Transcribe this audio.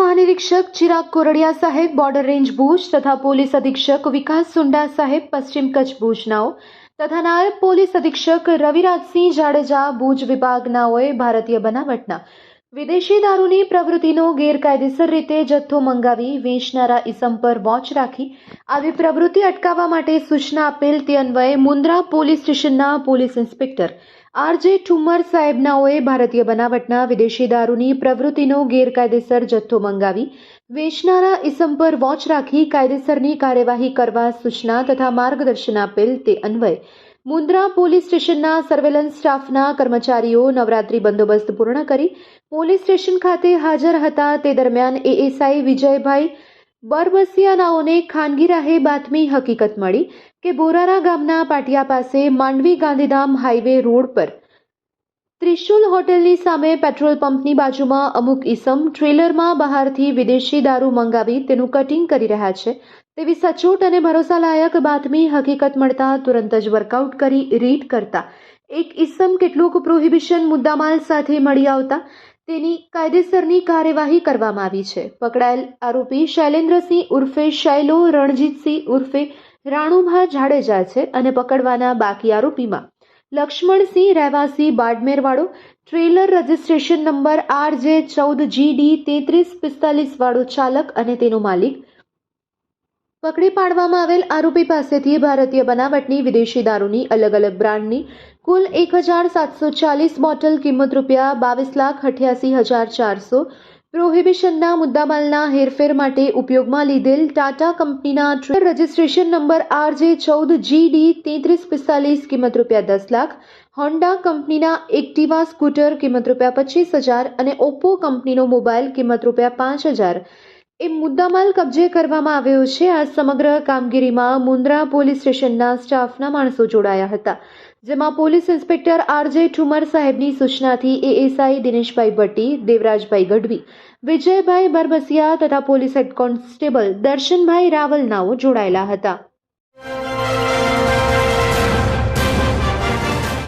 નિરીક્ષક ચિરાગ કોરડિયા સાહેબ border range Bhuj તથા પોલીસ અધિક્ષક વિકાસ સુંડા સાહેબ પશ્ચિમ કચ્છ ભુજનાઓ તથા નાયબ પોલીસ અધિક્ષક રવિરાજસિંહ જાડેજા ભુજ વિભાગનાઓએ ભારતીય બનાવટના વિદેશી દારૂની પ્રવૃત્તિનો ગેરકાયદેસર રીતે જથ્થો મંગાવી વેચનારા ઇસમ પર વોચ રાખી આવી પ્રવૃત્તિ અટકાવવા માટે સૂચના આપેલ તે અન્વયે મુન્દ્રા પોલીસ સ્ટેશનના police inspector R J Thummar સાહેબનાઓએ ભારતીય બનાવટના વિદેશી દારૂની પ્રવૃત્તિનો ગેરકાયદેસર જથ્થો મંગાવી, વેચનારા ઇસમ પર વોચ રાખી કાયદેસરની કાર્યવાહી કરવા સૂચના તથા માર્ગદર્શન આપેલ તે અન્વયે, મુન્દ્રા પોલીસ સ્ટેશનના સર્વેલન્સ સ્ટાફના કર્મચારીઓ નવરાત્રી બંદોબસ્ત પૂર્ણ કરી, પોલીસ સ્ટેશન ખાતે હાજર હતા તે દરમિયાન એએસઆઈ વિજયભાઈ બરબસિયાનાઓને ખાનગી રાહે બાતમી હકીકત મળી કે બોરારા ગામના પાટિયા પાસે માંડવી ગાંધીધામ હાઈવે રોડ પર ત્રિશુલ હોટેલની સામે પેટ્રોલ પંપની બાજુમાં અમુક ઇસમ ટ્રેલરમાં બહારથી વિદેશી દારૂ મંગાવી તેનું કટિંગ કરી રહ્યા છે. તેવી સચોટ અને ભરોસાલાયક બાતમી હકીકત મળતા તુરંત જ વર્કઆઉટ કરી રીડ કરતા. એક ઇસમ કેટલુંક પ્રોહિબિશન મુદ્દામાલ સાથે મળી આવતા તેની કાયદેસરની કાર્યવાહી કરવામાં આવી છે. પકડાયેલ આરોપી શૈલેન્દ્રસિંહ ઉર્ફે શૈલો રણજીતસિંહ ઉર્ફે રાણુભા જાડેજા છે અને પકડવાના બાકી આરોપીમાં લક્ષ્મણસિંહ રહેવાસી બાડમેરવાળો, trailer registration number R J ચૌદ જીડી તેત્રીસ પિસ્તાલીસ વાળો ચાલક અને તેનો માલિક પકડી પાડવામાં આવેલ આરોપી પાસેથી ભારતીય બનાવટની વિદેશી દારૂની અલગ અલગ બ્રાન્ડની કુલ એક હજાર સાતસો ચાલીસ બોટલ કિંમત રૂપિયા બાવીસ લાખ અઠ્યાસી હજાર ચારસો પ્રોહિબિશનના મુદ્દામાલના હેરફેર માટે ઉપયોગમાં લીધેલ ટાટા કંપનીના રજિસ્ટ્રેશન નંબર આર જે ચૌદ જીડી તેત્રીસ પિસ્તાલીસ કિંમત રૂપિયા દસ લાખ, હોન્ડા કંપનીના એક્ટિવા સ્કૂટર કિંમત રૂપિયા પચીસ હજાર અને ઓપ્પો કંપનીનો મોબાઈલ કિંમત રૂપિયા પાંચ હજાર એ મુદ્દામાલ કબજે કરવામાં આવ્યો છે. આ સમગ્ર કામગીરીમાં મુન્દ્રા પોલીસ સ્ટેશનના સ્ટાફના માણસો જોડાયા હતા, જેમાં પોલીસ ઇન્સ્પેક્ટર આરજે ઠુમર સાહેબની સૂચનાથી A S I Dineshbhai Bhatti, Devrajbhai Gadhvi, Vijaybhai Barbasiya તથા police head constable Darshanbhai Raval નાઓ જોડાયેલા હતા.